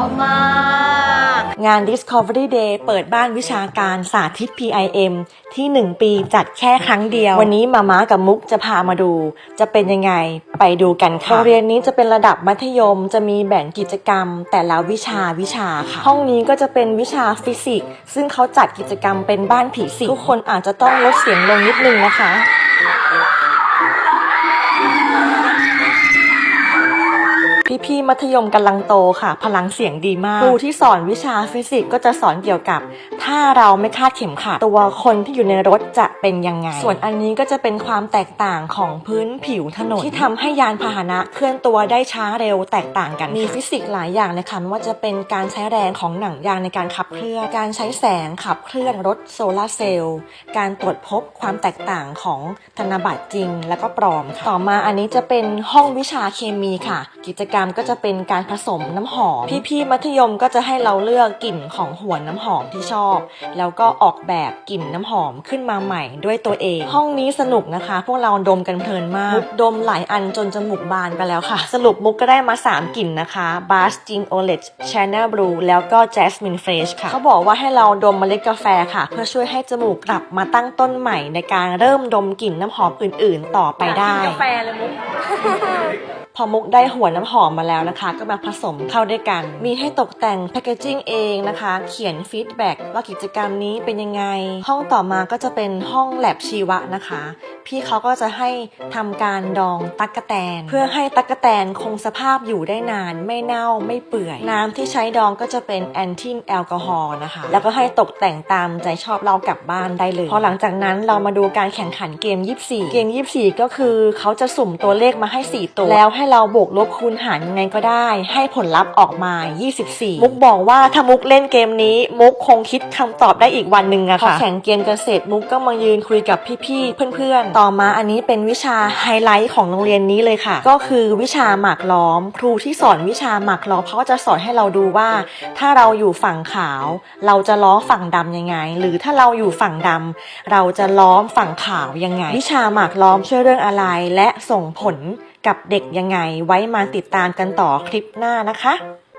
อมาก งาน Discovery Day เปิดบ้านวิชาการสาธิต PIM ที่ 1 ปีจัดแค่ครั้งเดียว วันนี้มาม้ากับมุกจะพามาดู จะเป็นยังไงไปดูกันค่ะ โรงเรียนนี้จะเป็นระดับมัธยมจะมีแบ่งกิจกรรม แต่ละวิชาวิชาค่ะ ห้องนี้ก็จะเป็นวิชาฟิสิกส์ซึ่งเขาจัดกิจกรรมเป็นบ้านผีสิงทุกคนอาจจะต้องลดเสียงลงนิดนึงนะคะ พี่ๆมัธยมกำลังโตค่ะ พลังเสียงดีมากครูที่สอนวิชาฟิสิกส์ก็จะสอนเกี่ยวกับ ถ้าเราไม่คาดเข็มขัดตัวคนที่อยู่ในรถจะเป็นยังไง ส่วนอันนี้ก็จะเป็นความแตกต่างของพื้นผิวถนน ที่ทำให้ยานพาหนะเคลื่อนตัวได้ช้าเร็วแตกต่างกันมีฟิสิกส์หลายอย่างเลยค่ะว่าจะเป็นการใช้แรงของหนังยางในการขับเคลื่อนการใช้แสงขับเคลื่อนรถโซลาร์เซลล์การตรวจพบความแตกต่างของธนบัตรจริง และก็ปลอมต่อมาอันนี้จะเป็นห้องวิชาเคมีค่ะ กิจกรรมก็จะเป็นการผสมน้ำหอม พี่ๆมัธยมก็จะให้เราเลือกกลิ่นของหัวน้ำหอมที่ชอบ แล้วก็ออกแบบกลิ่นน้ำหอมขึ้นมาใหม่ด้วยตัวเอง ห้องนี้สนุกนะคะ พวกเราดมกันเพลินมากมุกดมหลายอันจนจมูกบานไปแล้วค่ะ สรุปมุกก็ได้มา 3 กลิ่นนะคะ b a s t i n o l e t Chanel Blue แล้วก็ Jasmine Fresh ค่ะ เขาบอกว่าให้เราดมเมล็ดกาแฟค่ะ เพื่อช่วยให้จมูกกลับมาตั้งต้นใหม่ในการเริ่มดมกลิ่นน้ำหอมอื่น ๆ ต่อไปได้กาแฟเลยมุก พอมุกได้หัวน้ำหอมมาแล้วนะคะ ก็มาผสมเข้าด้วยกัน มีให้ตกแต่งแพคเกจิ้งเองนะคะ เขียนฟีดแบ็กว่ากิจกรรมนี้เป็นยังไง ห้องต่อมาก็จะเป็นห้องแลบชีวะนะคะ พี่เขาก็จะให้ทำการดองตั๊กแตน เพื่อให้ตั๊กแตนคงสภาพอยู่ได้นาน ไม่เน่าไม่เปื่อย น้ำที่ใช้ดองก็จะเป็นแอนทิมแอลกอฮอล์นะคะ แล้วก็ให้ตกแต่งตามใจชอบเรากลับบ้านได้เลยพอหลังจากนั้นเรามาดูการแข่งขันเกม 24 เกม 24 ก็คือเขาจะสุ่มตัวเลขมาให้ 4 ตัวแล้วให้เราบวกลบคูณหารยังไงก็ได้ ให้ผลลัพธ์ออกมา 24 มุกบอกว่าถ้ามุกเล่นเกมนี้ มุกคงคิดคำตอบได้อีกวันหนึ่งอะค่ะพอแข่งเกมกันเสร็จมุกก็มายืนคุยกับพี่ๆเพื่อนๆ ต่อมาอันนี้เป็นวิชาไฮไลท์ของโรงเรียนนี้เลยค่ะ ก็คือวิชาหมากล้อม ครูที่สอนวิชาหมากล้อมเขาก็จะสอนให้เราดูว่า ถ้าเราอยู่ฝั่งขาว เราจะล้อฝั่งดำยังไง หรือถ้าเราอยู่ฝั่งดำเราจะล้อมฝั่งขาวยังไง วิชาหมากล้อมช่วยเรื่องอะไรและส่งผล กับเด็กยังไง ไว้มาติดตามกันต่อคลิปหน้านะคะ